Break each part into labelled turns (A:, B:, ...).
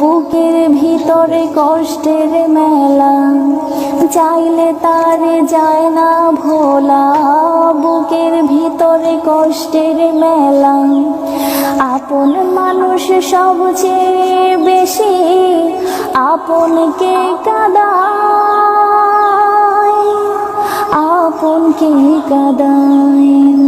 A: বুকের ভিতরে কষ্টের মেলা, চাইলে তারে যায় না ভোলা। বুকের ভিতরে কষ্টের মেলা, আপন মানুষ সবচেয়ে বেশি আপনকে কাদায়? আপনকে কাদায়?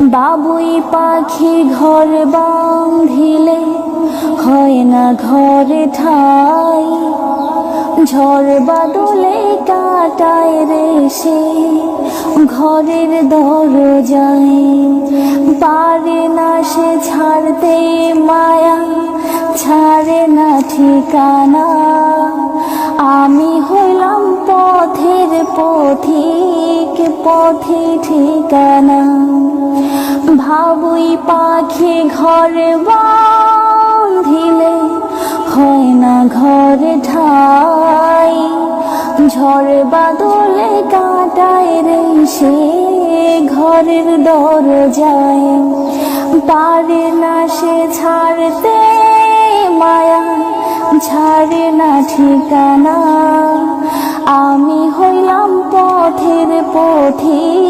A: বাবুই পাখি ঘর বাঁধিলে হয় না ঘরে ঠাই। ঝড় বাদলে কাটায় রে সে, ঘরের দরজায়। পারে না সে ছাড়তে মায়া, ছাড়ে না ঠিকানা। আমি হইলাম পথের পথিক, পথে ঠিকানা। ভাবুই পাখি ঘরে বাঁধিলে হয় না ঘরে ঠাই ঝড় বাদলে কাটায় রে সে ঘরের দরজায়। পারে না সে ছাড়তে মায়া, ছাড়ে না ঠিকানা। আমি হইলাম পথের পথিক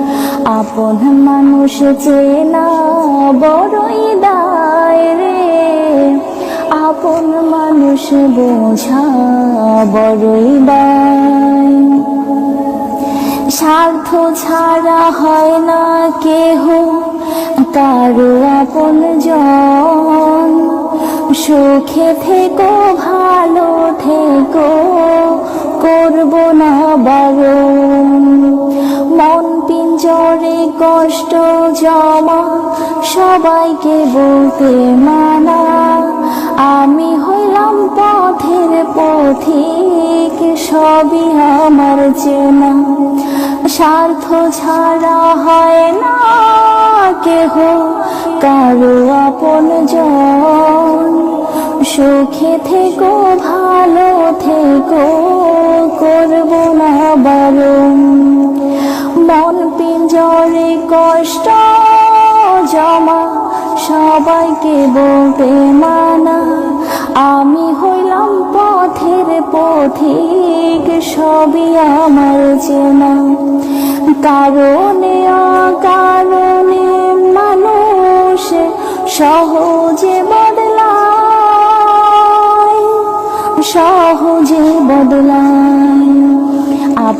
A: আপন মানুষ চেনা বড়ই দায় রে। আপন মানুষ বোঝা বড়ই দায়। স্বার্থ ছাড়া হয় না কেহ, কারও আপন জন। সুখে থেকো, ভালো থেকো, করব না মন পিঞ্জরে কষ্ট জমা, সবাইকে বলতে মানা। আমি হইলাম পথের পথিক, সবই আমার চেনা। স্বার্থ ছাড়া হয় না কেহ, কারও আপন জন। সুখে থেকো, ভালো থেকো, করব না বারণ। মন পিঞ্জরে কষ্ট জমা, সবাইকে বলতে মানা। আমি হইলাম পথের পথিক, সবই আমার চেনা। কারণে অকারণে মানুষ সহজে বদলায় সহজে বদলায়।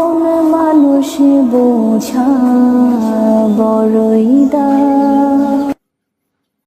A: আপন মানুষ বোঝা বড়ই দায়